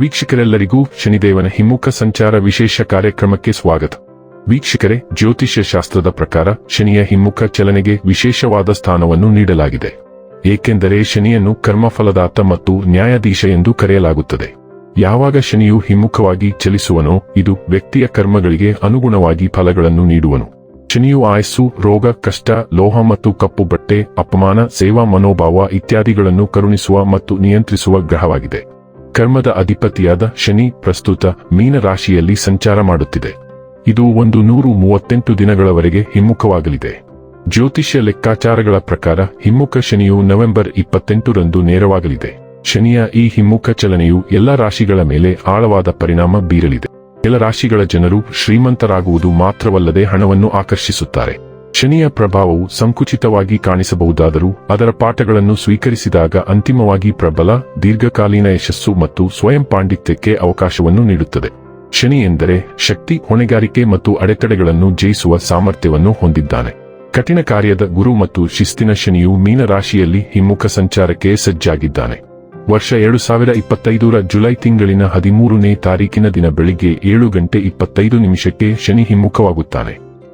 ವೀಕ್ಷಕರೆಲ್ಲರಿಗೂ ಶನಿದೇವನ ಹಿಮ್ಮುಖ ಸಂಚಾರ ವಿಶೇಷ ಕಾರ್ಯಕ್ರಮಕ್ಕೆ ಸ್ವಾಗತ. ವೀಕ್ಷಕರೇ, ಜ್ಯೋತಿಷ್ಯ ಶಾಸ್ತ್ರದ ಪ್ರಕಾರ ಶನಿಯ ಹಿಮ್ಮುಖ ಚಲನೆಗೆ ವಿಶೇಷವಾದ ಸ್ಥಾನವನ್ನು ನೀಡಲಾಗಿದೆ. ಏಕೆಂದರೆ ಶನಿಯನ್ನು ಕರ್ಮಫಲದಾತ ಮತ್ತು ನ್ಯಾಯಾಧೀಶ ಎಂದು ಕರೆಯಲಾಗುತ್ತದೆ. ಯಾವಾಗ ಶನಿಯು ಹಿಮ್ಮುಖವಾಗಿ ಚಲಿಸುವನೋ ಇದು ವ್ಯಕ್ತಿಯ ಕರ್ಮಗಳಿಗೆ ಅನುಗುಣವಾಗಿ ಫಲಗಳನ್ನು ನೀಡುವನು. ಶನಿಯು ಆಯಸ್ಸು, ರೋಗ, ಕಷ್ಟ, ಲೋಹ ಮತ್ತು ಕಪ್ಪು ಬಟ್ಟೆ, ಅಪಮಾನ, ಸೇವಾ, ಮನೋಭಾವ ಇತ್ಯಾದಿಗಳನ್ನು ಕರುಣಿಸುವ ಮತ್ತು ನಿಯಂತ್ರಿಸುವ ಗ್ರಹವಾಗಿದೆ. ಕರ್ಮದ ಅಧಿಪತಿಯಾದ ಶನಿ ಪ್ರಸ್ತುತ ಮೀನ ರಾಶಿಯಲ್ಲಿ ಸಂಚಾರ ಮಾಡುತ್ತಿದೆ. ಇದು ಒಂದು ನೂರು ಮೂವತ್ತೆಂಟು ದಿನಗಳವರೆಗೆ ಹಿಮ್ಮುಖವಾಗಲಿದೆ. ಜ್ಯೋತಿಷ್ಯ ಲೆಕ್ಕಾಚಾರಗಳ ಪ್ರಕಾರ ಹಿಮ್ಮುಖ ಶನಿಯು ನವೆಂಬರ್ ಇಪ್ಪತ್ತೆಂಟರಂದು ನೇರವಾಗಲಿದೆ. ಶನಿಯ ಈ ಹಿಮ್ಮುಖ ಚಲನೆಯು ಎಲ್ಲ ರಾಶಿಗಳ ಮೇಲೆ ಆಳವಾದ ಪರಿಣಾಮ ಬೀರಲಿದೆ. ಕೆಲ ರಾಶಿಗಳ ಜನರು ಶ್ರೀಮಂತರಾಗುವುದು ಮಾತ್ರವಲ್ಲದೆ ಹಣವನ್ನು ಆಕರ್ಷಿಸುತ್ತಾರೆ. ಶನಿಯ ಪ್ರಭಾವವು ಸಂಕುಚಿತವಾಗಿ ಕಾಣಿಸಬಹುದಾದರೂ ಅದರ ಪಾಠಗಳನ್ನು ಸ್ವೀಕರಿಸಿದಾಗ ಅಂತಿಮವಾಗಿ ಪ್ರಬಲ, ದೀರ್ಘಕಾಲೀನ ಯಶಸ್ಸು ಮತ್ತು ಸ್ವಯಂ ಪಾಂಡಿತ್ಯಕ್ಕೆ ಅವಕಾಶವನ್ನು ನೀಡುತ್ತದೆ. ಶನಿ ಎಂದರೆ ಶಕ್ತಿ, ಹೊಣೆಗಾರಿಕೆ ಮತ್ತು ಅಡೆತಡೆಗಳನ್ನು ಜಯಿಸುವ ಸಾಮರ್ಥ್ಯವನ್ನು ಹೊಂದಿದ್ದಾನೆ. ಕಠಿಣ ಕಾರ್ಯದ ಗುರು ಮತ್ತು ಶಿಸ್ತಿನ ಶನಿಯು ಮೀನರಾಶಿಯಲ್ಲಿ ಹಿಮ್ಮುಖ ಸಂಚಾರಕ್ಕೆ ಸಜ್ಜಾಗಿದ್ದಾನೆ. ವರ್ಷ ಎರಡು ಸಾವಿರ ಇಪ್ಪತ್ತೈದರ ಜುಲೈ ತಿಂಗಳಿನ ಹದಿಮೂರನೇ ತಾರೀಕಿನ ದಿನ ಬೆಳಿಗ್ಗೆ ಏಳು ಗಂಟೆ ಇಪ್ಪತ್ತೈದು ನಿಮಿಷಕ್ಕೆ ಶನಿ ಹಿಮ್ಮುಖವಾಗುತ್ತಾನೆ.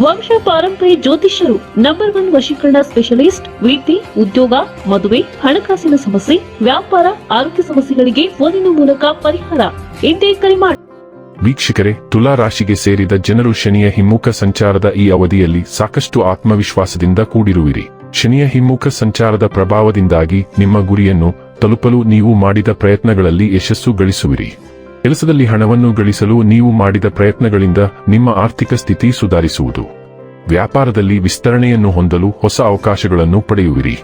ವಂಶ ಪಾರಂಪರ್ಯ ಜ್ಯೋತಿಷ್ಯರು ನಂಬರ್ ಒನ್ ವಶೀಕರಣ ಸ್ಪೆಷಲಿಸ್ಟ್ ವಿದ್ಯೆ ಉದ್ಯೋಗ, ಮದುವೆ, ಹಣಕಾಸಿನ ಸಮಸ್ಯೆ, ವ್ಯಾಪಾರ, ಆರೋಗ್ಯ ಸಮಸ್ಯೆಗಳಿಗೆ ಫೋನಿನ ಮೂಲಕ ಪರಿಹಾರ. ಎಂದೇ ಕರೆ ಮಾಡಿ ವೀಕ್ಷಕರೇ, ತುಲಾ ರಾಶಿಗೆ ಸೇರಿದ ಜನರು ಶನಿಯ ಹಿಮ್ಮುಖ ಸಂಚಾರದ ಈ ಅವಧಿಯಲ್ಲಿ ಸಾಕಷ್ಟು ಆತ್ಮವಿಶ್ವಾಸದಿಂದ ಕೂಡಿರುವಿರಿ. ಶನಿಯ ಹಿಮ್ಮುಖ ಸಂಚಾರದ ಪ್ರಭಾವದಿಂದಾಗಿ ನಿಮ್ಮ ಗುರಿಯನ್ನು ತಲುಪಲು ನೀವು ಮಾಡಿದ ಪ್ರಯತ್ನಗಳಲ್ಲಿ ಯಶಸ್ಸು ಗಳಿಸುವಿರಿ. ಕೆಲಸದಲ್ಲಿ ಹಣವನ್ನು ಗಳಿಸಲು ನೀವು ಮಾಡಿದ ಪ್ರಯತ್ನಗಳಿಂದ ನಿಮ್ಮ ಆರ್ಥಿಕ ಸ್ಥಿತಿ ಸುಧಾರಿಸುವುದು. ವ್ಯಾಪಾರದಲ್ಲಿ ವಿಸ್ತರಣೆಯನ್ನು ಹೊಂದಲು ಹೊಸ ಅವಕಾಶಗಳನ್ನು ಪಡೆಯುವಿರಿ.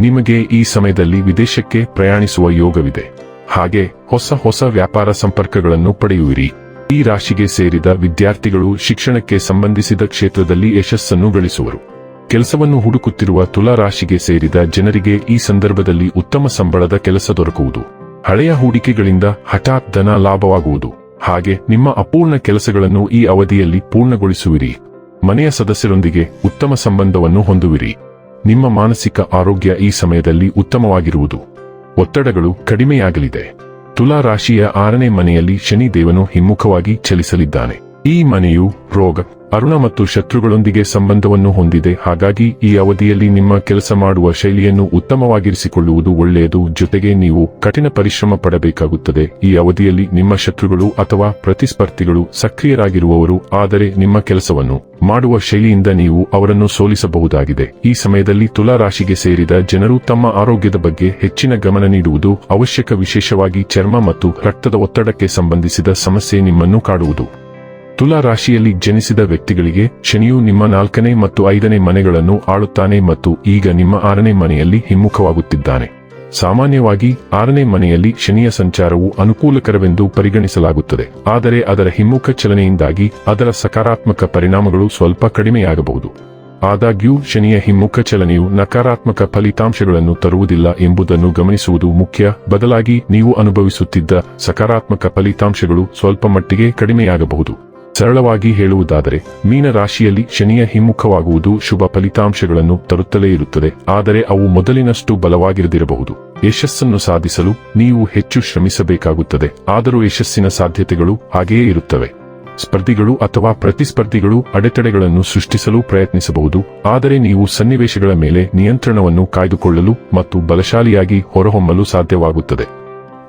ನಿಮಗೆ ಈ ಸಮಯದಲ್ಲಿ ವಿದೇಶಕ್ಕೆ ಪ್ರಯಾಣಿಸುವ ಯೋಗವಿದೆ. ಹಾಗೆ ಹೊಸ ಹೊಸ ವ್ಯಾಪಾರ ಸಂಪರ್ಕಗಳನ್ನು ಪಡೆಯುವಿರಿ. ಈ ರಾಶಿಗೆ ಸೇರಿದ ವಿದ್ಯಾರ್ಥಿಗಳು ಶಿಕ್ಷಣಕ್ಕೆ ಸಂಬಂಧಿಸಿದ ಕ್ಷೇತ್ರದಲ್ಲಿ ಯಶಸ್ಸನ್ನು ಗಳಿಸುವರು. ಕೆಲಸವನ್ನು ಹುಡುಕುತ್ತಿರುವ ತುಲಾ ರಾಶಿಗೆ ಸೇರಿದ ಜನರಿಗೆ ಈ ಸಂದರ್ಭದಲ್ಲಿ ಉತ್ತಮ ಸಂಬಳದ ಕೆಲಸ ದೊರಕುವುದು. ಹಳೆಯ ಹೂಡಿಕೆಗಳಿಂದ ಹಠಾತ್ ಧನ ಲಾಭವಾಗುವುದು. ಹಾಗೆ ನಿಮ್ಮ ಅಪೂರ್ಣ ಕೆಲಸಗಳನ್ನು ಈ ಅವಧಿಯಲ್ಲಿ ಪೂರ್ಣಗೊಳಿಸುವಿರಿ. ಮನೆಯ ಸದಸ್ಯರೊಂದಿಗೆ ಉತ್ತಮ ಸಂಬಂಧವನ್ನು ಹೊಂದುವಿರಿ. ನಿಮ್ಮ ಮಾನಸಿಕ ಆರೋಗ್ಯ ಈ ಸಮಯದಲ್ಲಿ ಉತ್ತಮವಾಗಿರುವುದು. ಒತ್ತಡಗಳು ಕಡಿಮೆಯಾಗಲಿದೆ. ತುಲಾ ರಾಶಿಯ ಆರನೇ ಮನೆಯಲ್ಲಿ ಶನಿ ದೇವನು ಹಿಮ್ಮುಖವಾಗಿ ಚಲಿಸಲಿದ್ದಾನೆ. ಈ ಮನೆಯು ರೋಗ, ಅರುಣ ಮತ್ತು ಶತ್ರುಗಳೊಂದಿಗೆ ಸಂಬಂಧವನ್ನು ಹೊಂದಿದೆ. ಹಾಗಾಗಿ ಈ ಅವಧಿಯಲ್ಲಿ ನಿಮ್ಮ ಕೆಲಸ ಮಾಡುವ ಶೈಲಿಯನ್ನು ಉತ್ತಮವಾಗಿರಿಸಿಕೊಳ್ಳುವುದು ಒಳ್ಳೆಯದು. ಜೊತೆಗೆ ನೀವು ಕಠಿಣ ಪರಿಶ್ರಮ ಪಡಬೇಕಾಗುತ್ತದೆ. ಈ ಅವಧಿಯಲ್ಲಿ ನಿಮ್ಮ ಶತ್ರುಗಳು ಅಥವಾ ಪ್ರತಿಸ್ಪರ್ಧಿಗಳು ಸಕ್ರಿಯರಾಗಿರುವವರು, ಆದರೆ ನಿಮ್ಮ ಕೆಲಸವನ್ನು ಮಾಡುವ ಶೈಲಿಯಿಂದ ನೀವು ಅವರನ್ನು ಸೋಲಿಸಬಹುದಾಗಿದೆ. ಈ ಸಮಯದಲ್ಲಿ ತುಲಾ ರಾಶಿಗೆ ಸೇರಿದ ಜನರು ತಮ್ಮ ಆರೋಗ್ಯದ ಬಗ್ಗೆ ಹೆಚ್ಚಿನ ಗಮನ ನೀಡುವುದು ಅವಶ್ಯಕ. ವಿಶೇಷವಾಗಿ ಚರ್ಮ ಮತ್ತು ರಕ್ತದ ಒತ್ತಡಕ್ಕೆ ಸಂಬಂಧಿಸಿದ ಸಮಸ್ಯೆ ನಿಮ್ಮನ್ನು ಕಾಡುವುದು. ತುಲಾ ರಾಶಿಯಲ್ಲಿ ಜನಿಸಿದ ವ್ಯಕ್ತಿಗಳಿಗೆ ಶನಿಯು ನಿಮ್ಮ ನಾಲ್ಕನೇ ಮತ್ತು ಐದನೇ ಮನೆಗಳನ್ನು ಆಳುತ್ತಾನೆ ಮತ್ತು ಈಗ ನಿಮ್ಮ ಆರನೇ ಮನೆಯಲ್ಲಿ ಹಿಮ್ಮುಖವಾಗುತ್ತಿದ್ದಾನೆ. ಸಾಮಾನ್ಯವಾಗಿ ಆರನೇ ಮನೆಯಲ್ಲಿ ಶನಿಯ ಸಂಚಾರವು ಅನುಕೂಲಕರವೆಂದು ಪರಿಗಣಿಸಲಾಗುತ್ತದೆ. ಆದರೆ ಅದರ ಹಿಮ್ಮುಖ ಚಲನೆಯಿಂದಾಗಿ ಅದರ ಸಕಾರಾತ್ಮಕ ಪರಿಣಾಮಗಳು ಸ್ವಲ್ಪ ಕಡಿಮೆಯಾಗಬಹುದು. ಆದಾಗ್ಯೂ, ಶನಿಯ ಹಿಮ್ಮುಖ ಚಲನೆಯು ನಕಾರಾತ್ಮಕ ಫಲಿತಾಂಶಗಳನ್ನು ತರುವುದಿಲ್ಲ ಎಂಬುದನ್ನು ಗಮನಿಸುವುದು ಮುಖ್ಯ. ಬದಲಾಗಿ, ನೀವು ಅನುಭವಿಸುತ್ತಿದ್ದ ಸಕಾರಾತ್ಮಕ ಫಲಿತಾಂಶಗಳು ಸ್ವಲ್ಪ ಮಟ್ಟಿಗೆ ಕಡಿಮೆಯಾಗಬಹುದು. ಸರಳವಾಗಿ ಹೇಳುವುದಾದರೆ, ಮೀನ ರಾಶಿಯಲ್ಲಿ ಶನಿಯ ಹಿಮ್ಮುಖವಾಗುವುದು ಶುಭ ಫಲಿತಾಂಶಗಳನ್ನು ತರುತ್ತಲೇ ಇರುತ್ತದೆ. ಆದರೆ ಅವು ಮೊದಲಿನಷ್ಟು ಬಲವಾಗಿರದಿರಬಹುದು. ಯಶಸ್ಸನ್ನು ಸಾಧಿಸಲು ನೀವು ಹೆಚ್ಚು ಶ್ರಮಿಸಬೇಕಾಗುತ್ತದೆ. ಆದರೂ ಯಶಸ್ಸಿನ ಸಾಧ್ಯತೆಗಳು ಹಾಗೆಯೇ ಇರುತ್ತವೆ. ಸ್ಪರ್ಧಿಗಳು ಅಥವಾ ಪ್ರತಿಸ್ಪರ್ಧಿಗಳು ಅಡೆತಡೆಗಳನ್ನು ಸೃಷ್ಟಿಸಲು ಪ್ರಯತ್ನಿಸಬಹುದು. ಆದರೆ ನೀವು ಸನ್ನಿವೇಶಗಳ ಮೇಲೆ ನಿಯಂತ್ರಣವನ್ನು ಕಾಯ್ದುಕೊಳ್ಳಲು ಮತ್ತು ಬಲಶಾಲಿಯಾಗಿ ಹೊರಹೊಮ್ಮಲು ಸಾಧ್ಯವಾಗುತ್ತದೆ.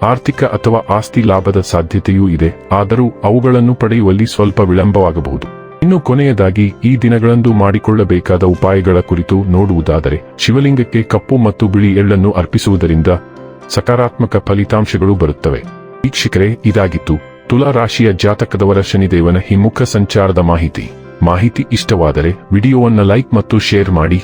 ಆರ್ಥಿಕ ಅಥವಾ ಆಸ್ತಿ ಲಾಭದ ಸಾಧ್ಯತೆಯೂ ಇದೆ, ಆದರೂ ಅವುಗಳನ್ನು ಪಡೆಯುವಲ್ಲಿ ಸ್ವಲ್ಪ ವಿಳಂಬವಾಗಬಹುದು. ಇನ್ನು ಕೊನೆಯದಾಗಿ, ಈ ದಿನಗಳಂದು ಮಾಡಿಕೊಳ್ಳಬೇಕಾದ ಉಪಾಯಗಳ ಕುರಿತು ನೋಡುವುದಾದರೆ, ಶಿವಲಿಂಗಕ್ಕೆ ಕಪ್ಪು ಮತ್ತು ಬಿಳಿ ಎಳ್ಳನ್ನು ಅರ್ಪಿಸುವುದರಿಂದ ಸಕಾರಾತ್ಮಕ ಫಲಿತಾಂಶಗಳು ಬರುತ್ತವೆ. ವೀಕ್ಷಕರೇ, ಇದಾಗಿತ್ತು. ತುಲಾ ರಾಶಿಯ ಜಾತಕದವರ ಶನಿದೇವನ ಹಿಮ್ಮುಖ ಸಂಚಾರದ ಮಾಹಿತಿ. ಮಾಹಿತಿ ಇಷ್ಟವಾದರೆ, ವಿಡಿಯೋವನ್ನು ಲೈಕ್ ಮತ್ತು ಶೇರ್ ಮಾಡಿ.